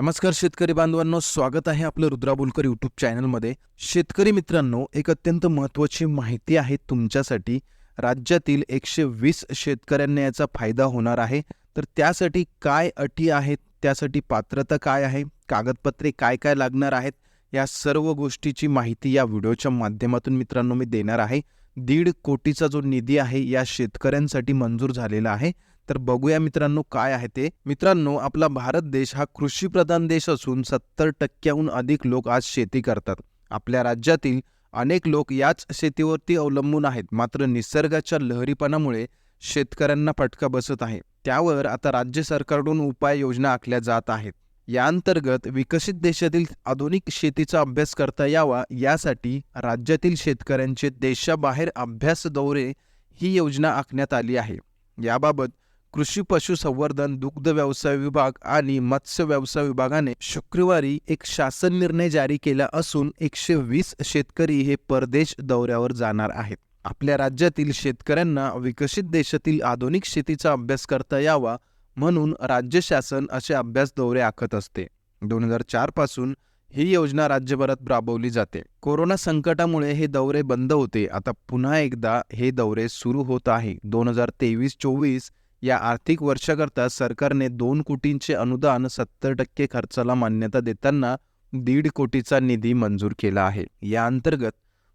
नमस्कार शेतकरी बांधवांनो स्वागत आहे आपलं रुद्रा बोलकर यूट्यूब चॅनलमध्ये शेतकरी मित्रांनो एक अत्यंत महत्त्वाची माहिती आहे तुमच्यासाठी. राज्यातील एकशे वीस शेतकऱ्यांना याचा फायदा होणार आहे. तर त्यासाठी काय अटी आहेत? त्यासाठी पात्रता काय आहे? कागदपत्रे काय काय लागणार आहेत? या सर्व गोष्टीची माहिती या व्हिडिओच्या माध्यमातून मित्रांनो मी देणार आहे. दीड कोटीचा जो निधी आहे या शेतकऱ्यांसाठी मंजूर झालेला आहे. तर बघूया मित्रांनो काय आहे ते. मित्रांनो आपला भारत देश हा कृषीप्रधान देश असून सत्तर टक्क्याहून अधिक लोक आज शेती करतात. आपल्या राज्यातील अनेक लोक याच शेतीवरती अवलंबून आहेत. मात्र निसर्गाच्या लहरीपणामुळे शेतकऱ्यांना फटका बसत आहे. त्यावर आता राज्य सरकारकडून उपाययोजना आखल्या जात आहेत. या अंतर्गत विकसित देशातील आधुनिक शेतीचा अभ्यास करता यावा यासाठी राज्यातील शेतकऱ्यांचे देशाबाहेर अभ्यास दौरे ही योजना आखण्यात आली आहे. याबाबत कृषी पशुसंवर्धन दुग्ध व्यवसाय विभाग आणि मत्स्य व्यवसाय विभागाने शुक्रवारी एक शासन निर्णय जारी केला असून एकशे वीस शेतकरी हे परदेश दौऱ्यावर जाणार आहेत. आपल्या राज्यातील शेतकऱ्यांना विकसित देशातील आधुनिक शेतीचा अभ्यास करता यावा म्हणून राज्य शासन असे अभ्यास दौरे आखत असते. दोन हजार चारपासून ही योजना राज्यभरात राबवली जाते. कोरोना संकटामुळे हे दौरे बंद होते. आता पुन्हा एकदा हे दौरे सुरू होत आहे. दोन हजार तेवीस चोवीस या आर्थिक वर्षाकरता सरकारने दोन कोटींचे अनुदान सत्तर टक्के खर्चाला मान्यता देताना दीड कोटीचा निधी मंजूर केला आहे. या अंतर्गत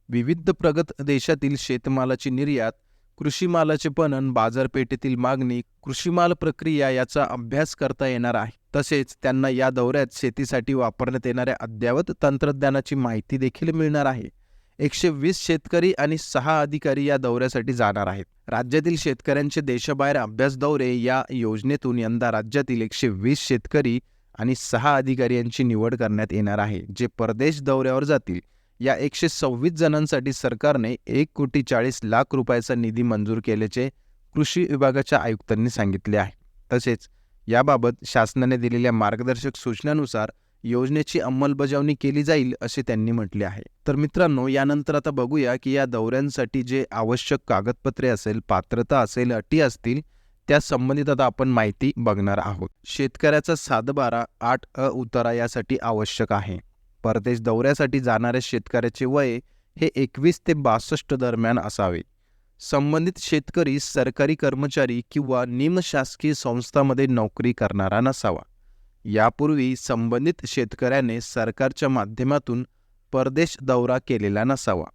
विविध प्रगत देशातील शेतमालाची निर्यात कृषी मालाचे पणन बाजारपेठेतील मागणी कृषीमाल प्रक्रिया याचा अभ्यास करता येणार आहे. तसेच त्यांना या दौऱ्यात शेतीसाठी वापरण्यात येणाऱ्या अद्ययावत तंत्रज्ञानाची माहिती देखील मिळणार आहे. एकशे वीस शेतकरी आणि सहा अधिकारी या दौऱ्यासाठी जाणार आहेत. राज्यातील शेतकऱ्यांचे देशाबाहेर अभ्यास दौरे या योजनेतून यंदा राज्यातील एकशे वीस शेतकरी आणि सहा अधिकारी यांची निवड करण्यात येणार आहे. जे परदेश दौऱ्यावर जातील या एकशे सव्वीस जणांसाठी सरकारने एक कोटी चाळीस लाख रुपयाचा निधी मंजूर केल्याचे कृषी विभागाच्या आयुक्तांनी सांगितले आहे. तसेच याबाबत शासनाने दिलेल्या मार्गदर्शक सूचनानुसार योजनेची अंमलबजावणी केली जाईल असे त्यांनी म्हटले आहे. तर मित्रांनो यानंतर आता बघूया की या दौऱ्यांसाठी जे आवश्यक कागदपत्रे असेल पात्रता असेल अटी असतील त्या संबंधित आता आपण माहिती बघणार आहोत. शेतकऱ्याचा सातबारा आठ अ उतारा यासाठी आवश्यक आहे. परदेश दौऱ्यासाठी जाणाऱ्या शेतकऱ्याचे वय हे एकवीस ते बासष्ट दरम्यान असावे. संबंधित शेतकरी सरकारी कर्मचारी किंवा निमशासकीय संस्थांमध्ये नोकरी करणारा नसावा. यापूर्वी संबंधित शेतकऱ्याने सरकारच्या माध्यमातून परदेश दौरा केलेला नसावा.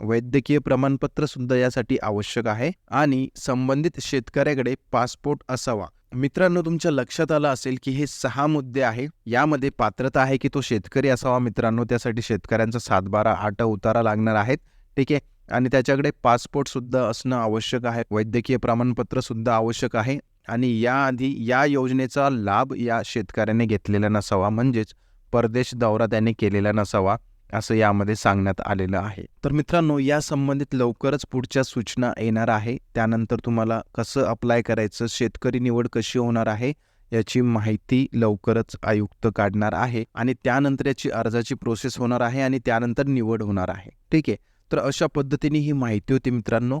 वैद्यकीय प्रमाणपत्र सुद्धा यासाठी आवश्यक आहे आणि संबंधित शेतकऱ्याकडे पासपोर्ट असावा. मित्रांनो तुमच्या लक्षात आलं असेल की हे सहा मुद्दे आहे. यामध्ये पात्रता आहे की तो शेतकरी असावा मित्रांनो त्यासाठी शेतकऱ्यांचा सातबारा आठ उतारा लागणार आहेत. ठीक आहे? आणि त्याच्याकडे पासपोर्ट सुद्धा असणं आवश्यक आहे. वैद्यकीय प्रमाणपत्र सुद्धा आवश्यक आहे. आणि याआधी या योजनेचा लाभ या शेतकऱ्याने घेतलेला नसावा म्हणजेच परदेश दौरा त्याने केलेला नसावा असं यामध्ये सांगण्यात आलेलं आहे. तर मित्रांनो या संबंधित लवकरच पुढच्या सूचना येणार आहे. त्यानंतर तुम्हाला कसं अप्लाय करायचं शेतकरी निवड कशी होणार आहे याची माहिती लवकरच आयुक्त काढणार आहे आणि त्यानंतर याची अर्जाची प्रोसेस होणार आहे आणि त्यानंतर निवड होणार आहे. ठीक आहे? तर अशा पद्धतीने ही माहिती होती मित्रांनो.